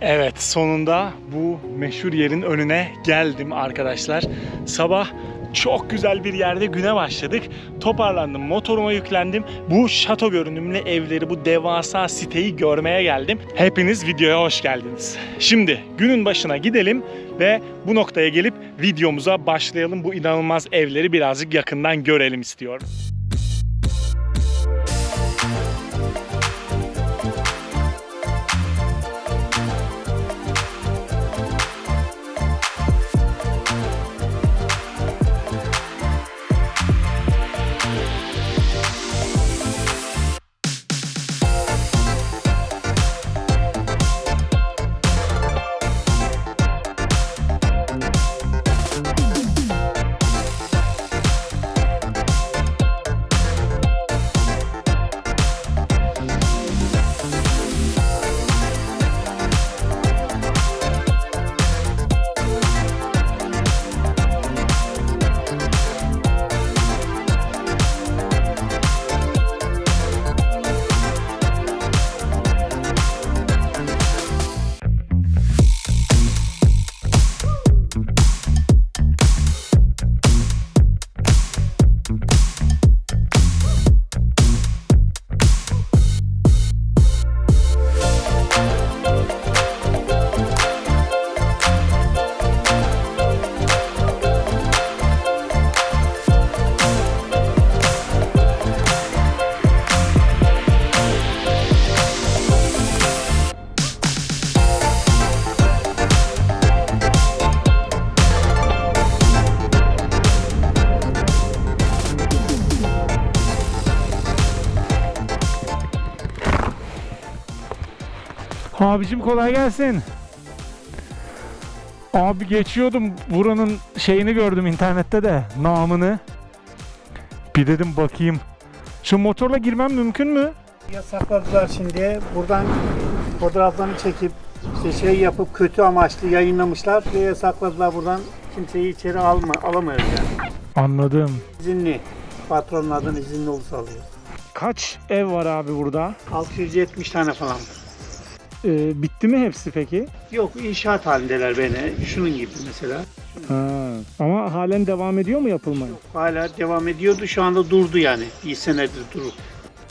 Evet sonunda bu meşhur yerin önüne geldim arkadaşlar. Sabah çok güzel bir yerde güne başladık. Toparlandım, motoruma yüklendim. Bu şato görünümlü evleri, bu devasa siteyi görmeye geldim. Hepiniz videoya hoş geldiniz. Şimdi günün başına gidelim ve bu noktaya gelip videomuza başlayalım. Bu inanılmaz evleri birazcık yakından görelim istiyorum. Abicim kolay gelsin. Abi geçiyordum buranın şeyini gördüm internette de namını. Bir dedim bakayım. Şu motorla girmem mümkün mü? Yasakladılar şimdi. Buradan fotoğraflarını çekip işte şey yapıp kötü amaçlı yayınlamışlar ve yasakladılar buradan kimseyi içeri alma, alamıyoruz yani. Anladım. İzinli. Patronun adını izinli olursa alıyor. Kaç ev var abi burada? 670 tane falan. Ee, bitti mi hepsi peki? Yok inşaat halindeler beni. Şunun gibi mesela. Ha. Ama halen devam ediyor mu yapılmaya? Hala devam ediyordu. Şu anda durdu yani. Bir senedir durur.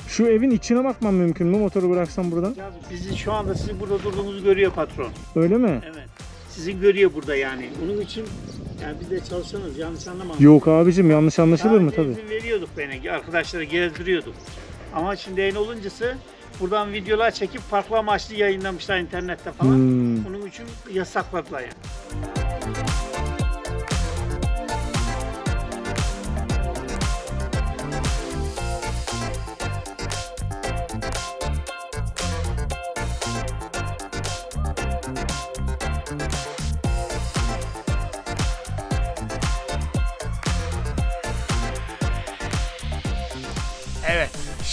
Şu evin içine bakmam mümkün mü motoru bıraksam buradan? Ya Bizi şu anda sizin burada durduğunuzu görüyor patron. Öyle mi? Evet. Sizi görüyor burada yani. Onun için yani biz de çalışsanız yanlış anlama. Yok abicim yanlış anlaşılır Daha mı önce tabii. izin veriyorduk beni. Arkadaşlara gezdiriyorduk. Ama şimdi yayın oluncası buradan videolar çekip farklı amaçlı yayınlamışlar internette falan. Hmm. Onun için yasakladılar yani.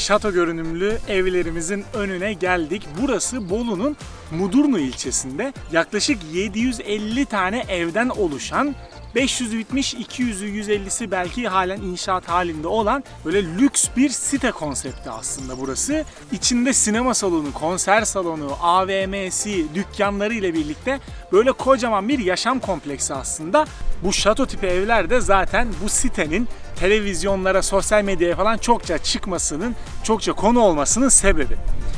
Şato görünümlü evlerimizin önüne geldik. Burası Bolu'nun Mudurnu ilçesinde yaklaşık 750 tane evden oluşan 500'ü bitmiş, 200'ü 150'si belki halen inşaat halinde olan böyle lüks bir site konsepti aslında burası. İçinde sinema salonu, konser salonu, AVM'si, dükkanları ile birlikte böyle kocaman bir yaşam kompleksi aslında. Bu şato tipi evler de zaten bu sitenin televizyonlara, sosyal medyaya falan çokça çıkmasının, çokça konu olmasının sebebi.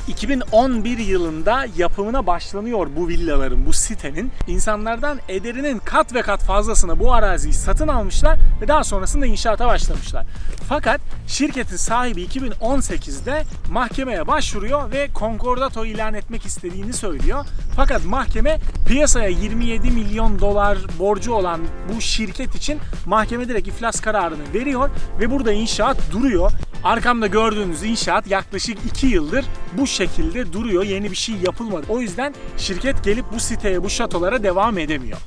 2011 yılında yapımına başlanıyor bu villaların, bu sitenin. İnsanlardan ederinin kat ve kat fazlasına bu araziyi satın almışlar ve daha sonrasında inşaata başlamışlar. Fakat şirketin sahibi 2018'de mahkemeye başvuruyor ve konkordato ilan etmek istediğini söylüyor. Fakat mahkeme piyasaya 27 milyon dolar borcu olan bu şirket için mahkeme direkt iflas kararını veriyor ve burada inşaat duruyor. Arkamda gördüğünüz inşaat yaklaşık 2 yıldır bu şekilde duruyor. Yeni bir şey yapılmadı. O yüzden şirket gelip bu siteye, bu şatolara devam edemiyor.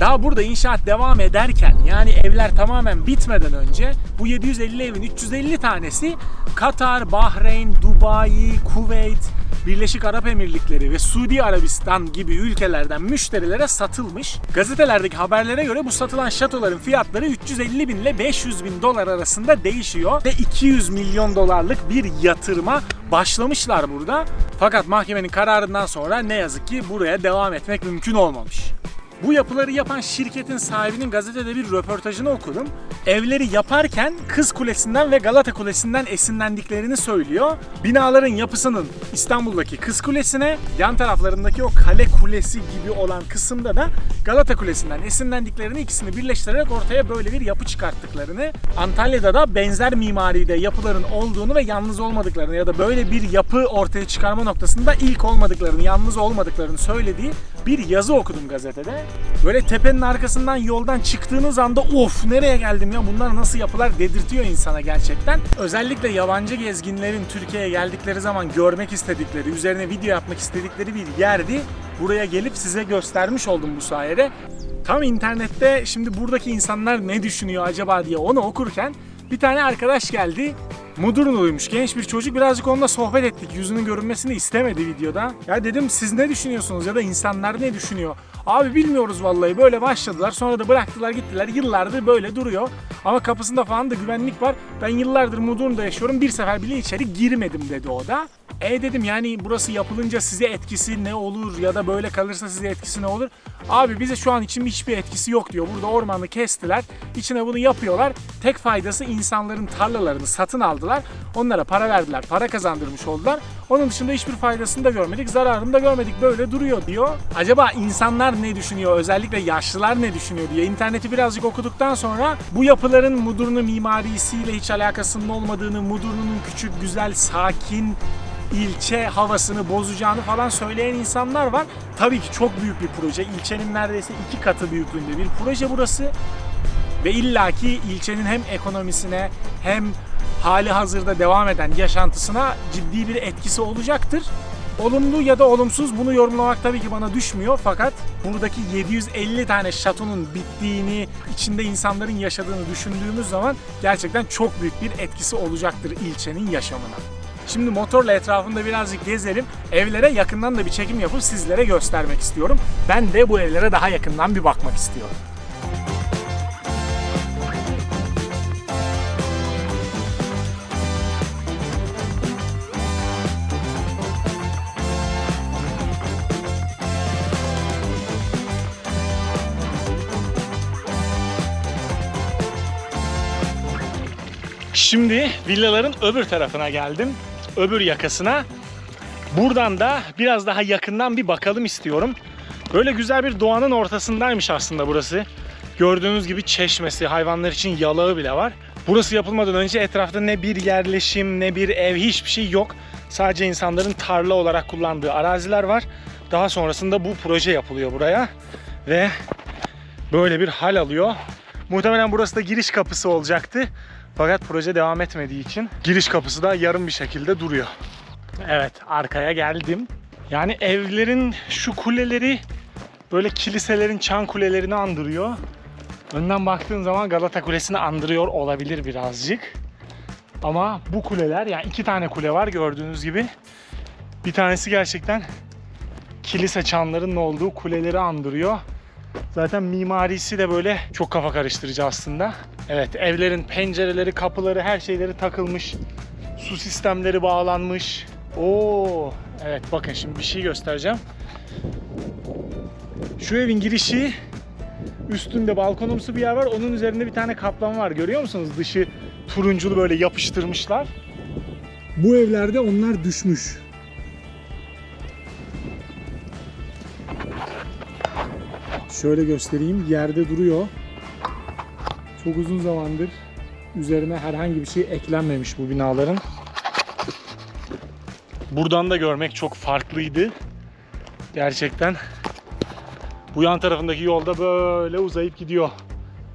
Daha burada inşaat devam ederken yani evler tamamen bitmeden önce bu 750 evin 350 tanesi Katar, Bahreyn, Dubai, Kuveyt, Birleşik Arap Emirlikleri ve Suudi Arabistan gibi ülkelerden müşterilere satılmış. Gazetelerdeki haberlere göre bu satılan şatoların fiyatları 350 bin ile 500 bin dolar arasında değişiyor ve 200 milyon dolarlık bir yatırıma başlamışlar burada. Fakat mahkemenin kararından sonra ne yazık ki buraya devam etmek mümkün olmamış. Bu yapıları yapan şirketin sahibinin gazetede bir röportajını okudum. Evleri yaparken Kız Kulesi'nden ve Galata Kulesi'nden esinlendiklerini söylüyor. Binaların yapısının İstanbul'daki Kız Kulesi'ne, yan taraflarındaki o Kale Kulesi gibi olan kısımda da Galata Kulesi'nden esinlendiklerini ikisini birleştirerek ortaya böyle bir yapı çıkarttıklarını, Antalya'da da benzer mimaride yapıların olduğunu ve yalnız olmadıklarını ya da böyle bir yapı ortaya çıkarma noktasında ilk olmadıklarını, yalnız olmadıklarını söylediği bir yazı okudum gazetede. Böyle tepenin arkasından yoldan çıktığınız anda of nereye geldim ya bunlar nasıl yapılar dedirtiyor insana gerçekten. Özellikle yabancı gezginlerin Türkiye'ye geldikleri zaman görmek istedikleri, üzerine video yapmak istedikleri bir yerdi. Buraya gelip size göstermiş oldum bu sayede. Tam internette şimdi buradaki insanlar ne düşünüyor acaba diye onu okurken bir tane arkadaş geldi. Mudurnuluymuş genç bir çocuk birazcık onunla sohbet ettik. Yüzünün görünmesini istemedi videoda. Ya dedim siz ne düşünüyorsunuz ya da insanlar ne düşünüyor? Abi bilmiyoruz vallahi böyle başladılar sonra da bıraktılar gittiler yıllardır böyle duruyor. Ama kapısında falan da güvenlik var. Ben yıllardır Mudurnu'da yaşıyorum bir sefer bile içeri girmedim dedi o da. E dedim yani burası yapılınca size etkisi ne olur ya da böyle kalırsa size etkisi ne olur? Abi bize şu an için hiçbir etkisi yok diyor. Burada ormanı kestiler. içine bunu yapıyorlar. Tek faydası insanların tarlalarını satın aldılar. Onlara para verdiler. Para kazandırmış oldular. Onun dışında hiçbir faydasını da görmedik. Zararını da görmedik. Böyle duruyor diyor. Acaba insanlar ne düşünüyor? Özellikle yaşlılar ne düşünüyor diye interneti birazcık okuduktan sonra bu yapıların Mudurnu mimarisiyle hiç alakasının olmadığını, Mudurnu'nun küçük, güzel, sakin ilçe havasını bozacağını falan söyleyen insanlar var. Tabii ki çok büyük bir proje. İlçenin neredeyse iki katı büyüklüğünde bir proje burası. Ve illaki ilçenin hem ekonomisine hem hali hazırda devam eden yaşantısına ciddi bir etkisi olacaktır. Olumlu ya da olumsuz bunu yorumlamak tabii ki bana düşmüyor fakat buradaki 750 tane şatonun bittiğini, içinde insanların yaşadığını düşündüğümüz zaman gerçekten çok büyük bir etkisi olacaktır ilçenin yaşamına. Şimdi motorla etrafında birazcık gezelim. Evlere yakından da bir çekim yapıp sizlere göstermek istiyorum. Ben de bu evlere daha yakından bir bakmak istiyorum. Şimdi villaların öbür tarafına geldim. Öbür yakasına. Buradan da biraz daha yakından bir bakalım istiyorum. Böyle güzel bir doğanın ortasındaymış aslında burası. Gördüğünüz gibi çeşmesi, hayvanlar için yalağı bile var. Burası yapılmadan önce etrafta ne bir yerleşim ne bir ev hiçbir şey yok. Sadece insanların tarla olarak kullandığı araziler var. Daha sonrasında bu proje yapılıyor buraya. Ve böyle bir hal alıyor. Muhtemelen burası da giriş kapısı olacaktı. Fakat proje devam etmediği için giriş kapısı da yarım bir şekilde duruyor. Evet arkaya geldim. Yani evlerin şu kuleleri böyle kiliselerin çan kulelerini andırıyor. Önden baktığın zaman Galata Kulesi'ni andırıyor olabilir birazcık. Ama bu kuleler yani iki tane kule var gördüğünüz gibi. Bir tanesi gerçekten kilise çanlarının olduğu kuleleri andırıyor. Zaten mimarisi de böyle çok kafa karıştırıcı aslında. Evet evlerin pencereleri, kapıları, her şeyleri takılmış. Su sistemleri bağlanmış. Oo, evet bakın şimdi bir şey göstereceğim. Şu evin girişi üstünde balkonumsu bir yer var. Onun üzerinde bir tane kaplan var. Görüyor musunuz? Dışı turunculu böyle yapıştırmışlar. Bu evlerde onlar düşmüş. Şöyle göstereyim. Yerde duruyor. Çok uzun zamandır üzerine herhangi bir şey eklenmemiş bu binaların. Buradan da görmek çok farklıydı. Gerçekten. Bu yan tarafındaki yolda böyle uzayıp gidiyor.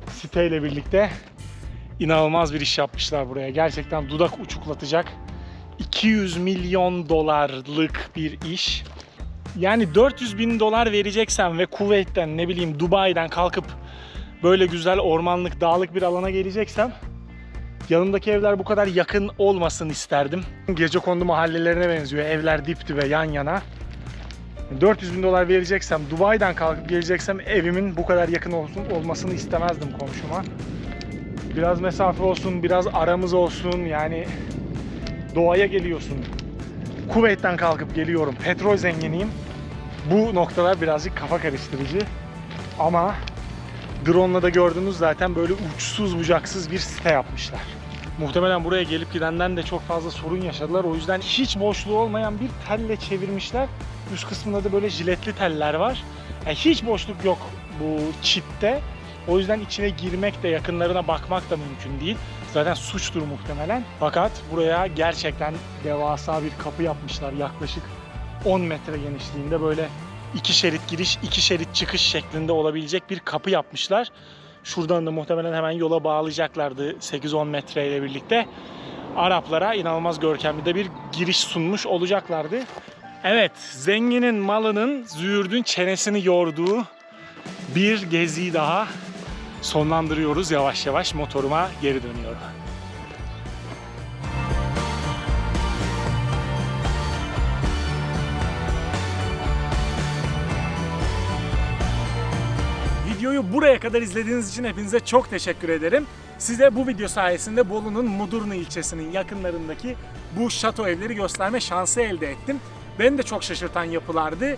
Siteyle birlikte. İnanılmaz bir iş yapmışlar buraya. Gerçekten dudak uçuklatacak. 200 milyon dolarlık bir iş. Yani 400 bin dolar vereceksen ve Kuveyt'ten ne bileyim Dubai'den kalkıp böyle güzel ormanlık dağlık bir alana geleceksem Yanımdaki evler bu kadar yakın olmasın isterdim. Gece kondu mahallelerine benziyor. Evler dip dibe yan yana. 400 bin dolar vereceksem, Dubai'den kalkıp geleceksem evimin bu kadar yakın olsun, olmasını istemezdim komşuma. Biraz mesafe olsun, biraz aramız olsun yani doğaya geliyorsun. Kuveyt'ten kalkıp geliyorum, petrol zenginiyim. Bu noktalar birazcık kafa karıştırıcı. Ama drone'la da gördüğünüz zaten böyle uçsuz bucaksız bir site yapmışlar. Muhtemelen buraya gelip gidenden de çok fazla sorun yaşadılar. O yüzden hiç boşluğu olmayan bir telle çevirmişler. Üst kısmında da böyle jiletli teller var. Yani hiç boşluk yok bu çitte. O yüzden içine girmek de yakınlarına bakmak da mümkün değil. Zaten suçtur muhtemelen. Fakat buraya gerçekten devasa bir kapı yapmışlar. Yaklaşık 10 metre genişliğinde böyle iki şerit giriş, iki şerit çıkış şeklinde olabilecek bir kapı yapmışlar. Şuradan da muhtemelen hemen yola bağlayacaklardı 8-10 metreyle birlikte. Araplara inanılmaz görkemli de bir giriş sunmuş olacaklardı. Evet, zenginin malının züğürdün çenesini yorduğu bir geziyi daha sonlandırıyoruz yavaş yavaş motoruma geri dönüyorum. Videoyu buraya kadar izlediğiniz için hepinize çok teşekkür ederim. Size bu video sayesinde Bolu'nun Mudurnu ilçesinin yakınlarındaki bu şato evleri gösterme şansı elde ettim. Beni de çok şaşırtan yapılardı.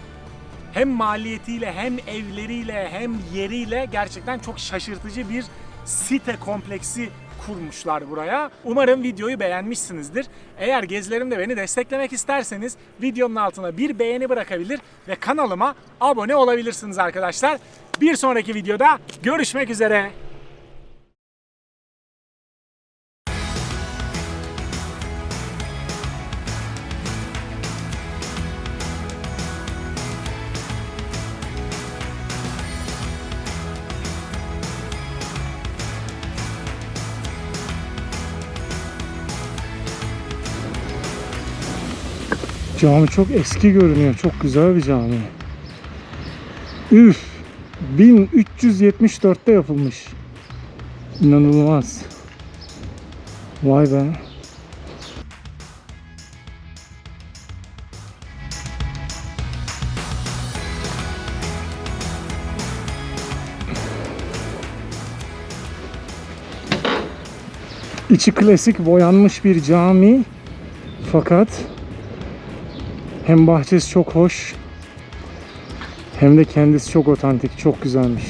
Hem maliyetiyle hem evleriyle hem yeriyle gerçekten çok şaşırtıcı bir site kompleksi kurmuşlar buraya. Umarım videoyu beğenmişsinizdir. Eğer gezilerimde beni desteklemek isterseniz videonun altına bir beğeni bırakabilir ve kanalıma abone olabilirsiniz arkadaşlar. Bir sonraki videoda görüşmek üzere. Cami çok eski görünüyor. Çok güzel bir cami. Üf! 1374'te yapılmış. İnanılmaz. Vay be. İçi klasik boyanmış bir cami. Fakat hem bahçesi çok hoş hem de kendisi çok otantik, çok güzelmiş.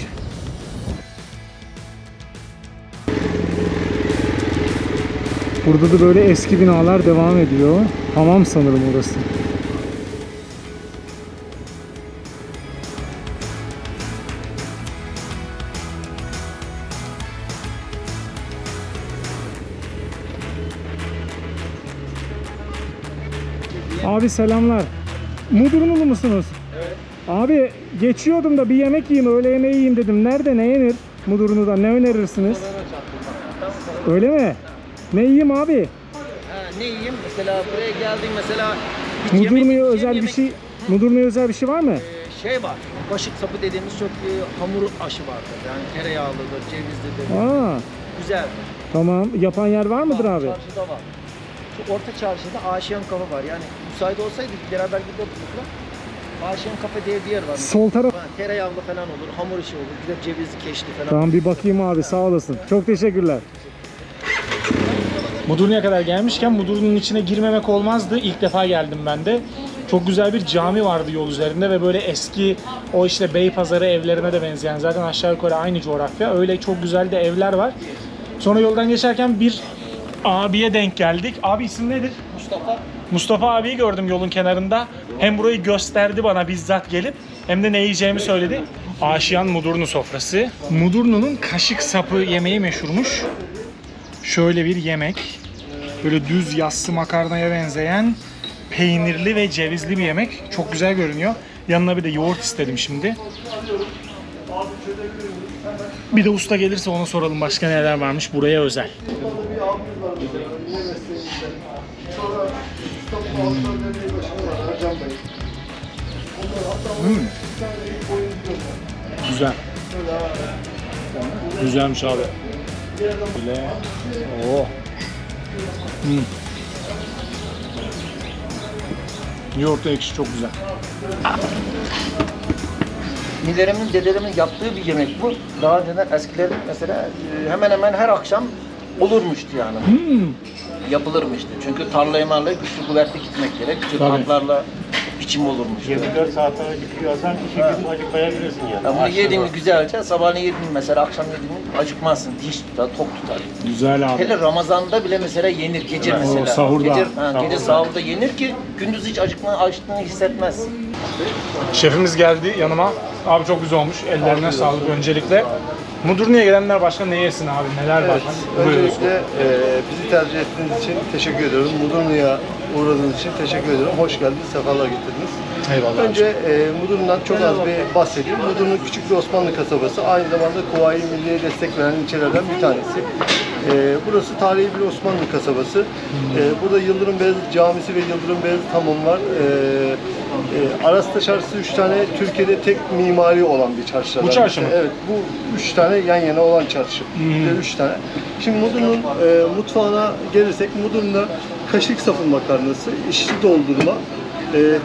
Burada da böyle eski binalar devam ediyor. Hamam sanırım orası. Abi selamlar. Mudurnulu musunuz? Evet. Abi geçiyordum da bir yemek yiyeyim, öğle yemeği yiyeyim dedim. Nerede, ne yenir Mudurnu'da? Ne önerirsiniz? Öyle mi? Ne yiyeyim abi? Ha, ne yiyeyim? Mesela buraya geldim mesela hiç yemek- Mudurnu'ya hiç özel bir yemek- şey, Mudurnu'ya özel bir şey var mı? Ee, şey var. Kaşık sapı dediğimiz çok bir hamur aşı vardır. Yani tereyağlıdır, cevizlidir. Aa, Güzel. tamam. Yapan yer var mıdır Var, abi? Çarşıda var. Şu orta çarşıda Aşiyan Kafe var. Yani müsait olsaydı beraber gidiyorduk da. Aşiyan Kafe diye bir yer var. Sol taraf. Ha, Tereyağlı falan olur, hamur işi olur. Bir de cevizli, keşli falan. Tamam bir bakayım abi sağ olasın. Çok teşekkürler. Mudurnu'ya kadar gelmişken Mudurnu'nun içine girmemek olmazdı. İlk defa geldim ben de. Çok güzel bir cami vardı yol üzerinde ve böyle eski o işte Beypazarı evlerine de benzeyen zaten aşağı yukarı aynı coğrafya. Öyle çok güzel de evler var. Sonra yoldan geçerken bir abiye denk geldik. Abi isim nedir? Mustafa Mustafa abiyi gördüm yolun kenarında. Hem burayı gösterdi bana bizzat gelip hem de ne yiyeceğimi söyledi. Aşiyan Mudurnu sofrası. Mudurnu'nun kaşık sapı yemeği meşhurmuş. Şöyle bir yemek. Böyle düz yassı makarnaya benzeyen peynirli ve cevizli bir yemek. Çok güzel görünüyor. Yanına bir de yoğurt istedim şimdi. Bir de usta gelirse ona soralım başka neler varmış buraya özel. Güzel. Güzelmiş abi. Böyle. Oo. Yoğurtlu ekşi çok güzel. Nilerimin, dedelerimin yaptığı bir yemek bu. Daha önceden eskilerin mesela e, hemen hemen her akşam olurmuştu yani. Hmm. Yapılırmıştı. Çünkü tarlaya marlaya güçlü kuvvetli gitmek gerek. Atlarla biçim olurmuş. 24 saat sonra gidiyorsan iki gün acıkmayabilirsin yani. Ya bunu yedin mi güzelce, sabahleyin yedin mi mesela, akşam yedin mi acıkmazsın, diş tutar, tok tutar. Güzel abi. Hele Ramazan'da bile mesela yenir, gece Evet. mesela. O, sahurda. Gece, ha, gece Sahurda. sahurda yenir ki gündüz hiç acıkma, acıktığını hissetmezsin. Şefimiz geldi yanıma. Abi çok güzel olmuş. Ellerine sağlık öncelikle. Mudurnu'ya gelenler başka ne yesin abi? Neler var? Evet, Buyurun. öncelikle e, bizi tercih ettiğiniz için teşekkür ediyorum. Mudurnu'ya uğradığınız için teşekkür ediyorum. Hoş geldiniz, sefalar getirdiniz. Eyvallah. Önce e, Mudurnu'dan çok az bir bahsedeyim. Mudurnu küçük bir Osmanlı kasabası. Aynı zamanda Kuvayi Milliye'ye destek veren ilçelerden bir tanesi. E, burası tarihi bir Osmanlı kasabası. E, burada Yıldırım Beyazıt Camisi ve Yıldırım Beyazıt Hamam var. E, e, Arasta Çarşısı üç tane Türkiye'de tek mimari olan bir çarşılardan. Bu çarşı mı? Evet, bu üç tane yan yana olan çarşı. De üç tane. Şimdi Mudurnu'nun e, mutfağına gelirsek, Mudurnu'da kaşık sapı makarnası, içli doldurma, e,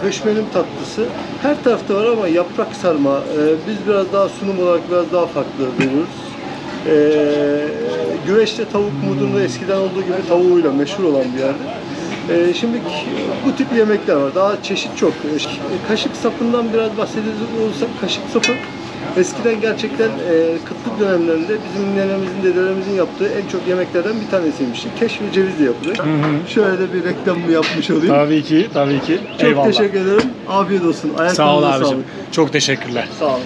tatlısı her tarafta var ama yaprak sarma e, biz biraz daha sunum olarak biraz daha farklı veriyoruz. E, güveçte tavuk Mudurnu eskiden olduğu gibi tavuğuyla meşhur olan bir yerde. E, şimdi bu tip yemekler var. Daha çeşit çok. E, kaşık sapından biraz bahsedecek olursak kaşık sapı Eskiden gerçekten e, kıtlık dönemlerinde bizim nenelerimizin, dedelerimizin yaptığı en çok yemeklerden bir tanesiymiş. Keş ve cevizle yapılır. Şöyle de bir reklamımı yapmış olayım. Tabii ki, tabii ki. Çok Eyvallah. teşekkür ederim. Afiyet olsun. Sağ ol abicim. sağlık. Çok teşekkürler. Sağ olun.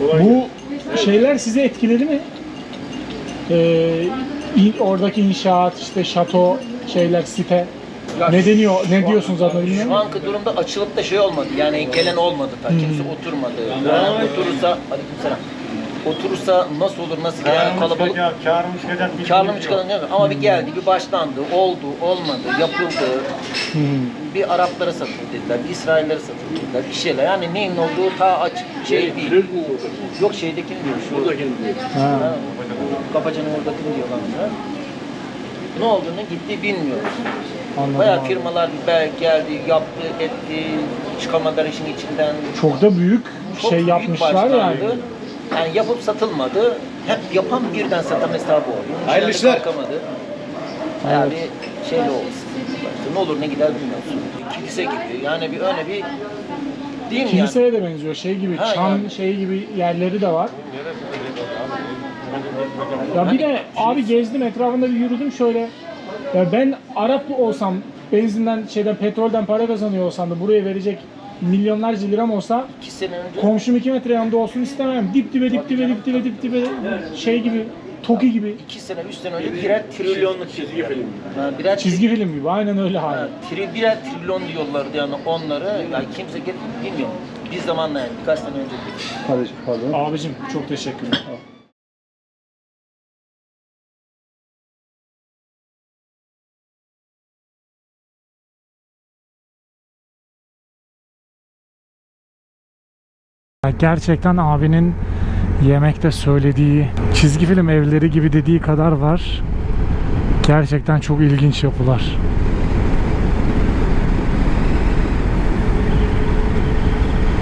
Bu şeyler sizi etkiledi mi? Ee, in- oradaki inşaat, işte şato, şeyler, site. Ne deniyor, ne diyorsunuz adına bilmiyorum. Şu anki durumda açılıp da şey olmadı. Yani gelen olmadı ta. Kimse oturmadı. Yani oturursa, aleykümselam. Oturursa nasıl olur, nasıl? Yani kalabalık. Kârım çıkacak. bir Karlı mı şey çıkalım değil mi? Ama bir geldi, bir başlandı, oldu, olmadı, yapıldı. Bir Araplara satıldı dediler, bir İsraillere satıldı dediler, bir şeyler. Yani neyin olduğu ta açık şey değil. Yok şeydekini diyor, şu. Buradakini diyor. Ha. Kapacanın oradakini diyorlar onlar. Ne olduğunu gitti bilmiyoruz. Anladım Bayağı abi. firmalar bel geldi, yaptı, etti, çıkamadılar işin içinden. Çok da büyük Çok şey büyük yapmışlar başlandı. yani. Yani yapıp satılmadı. Hep yapan birden satan hesabı oldu. Hayırlı işler. Kalkamadı. Bayağı bir şeyle oldu. İşte ne olur ne gider bilmiyorsun. Kilise gibi. Yani bir öyle bir değil mi yani? Kiliseye de benziyor. Şey gibi, Ha, çam yani. şey gibi yerleri de var. Ya bir de abi gezdim etrafında bir yürüdüm şöyle. Ya ben Arap olsam benzinden şeyden petrolden para kazanıyor olsam da buraya verecek milyonlarca liram olsa İki sene önce komşum 2 metre yanında olsun istemem. Dip dibe dip dibe dip dibe dip dibe şey gibi Toki gibi iki sene, üç sene önce birer trilyonluk çizgi film. Ha, birer çizgi film gibi aynen öyle Ha, hali. tri, birer trilyon diyorlardı yani onları. Yani kimse get, bilmiyorum. Biz zamanla yani birkaç sene önce. Kardeşim pardon. Abicim çok teşekkürler. Gerçekten abinin yemekte söylediği çizgi film evleri gibi dediği kadar var. Gerçekten çok ilginç yapılar.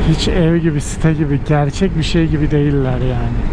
Hiç ev gibi, site gibi, gerçek bir şey gibi değiller yani.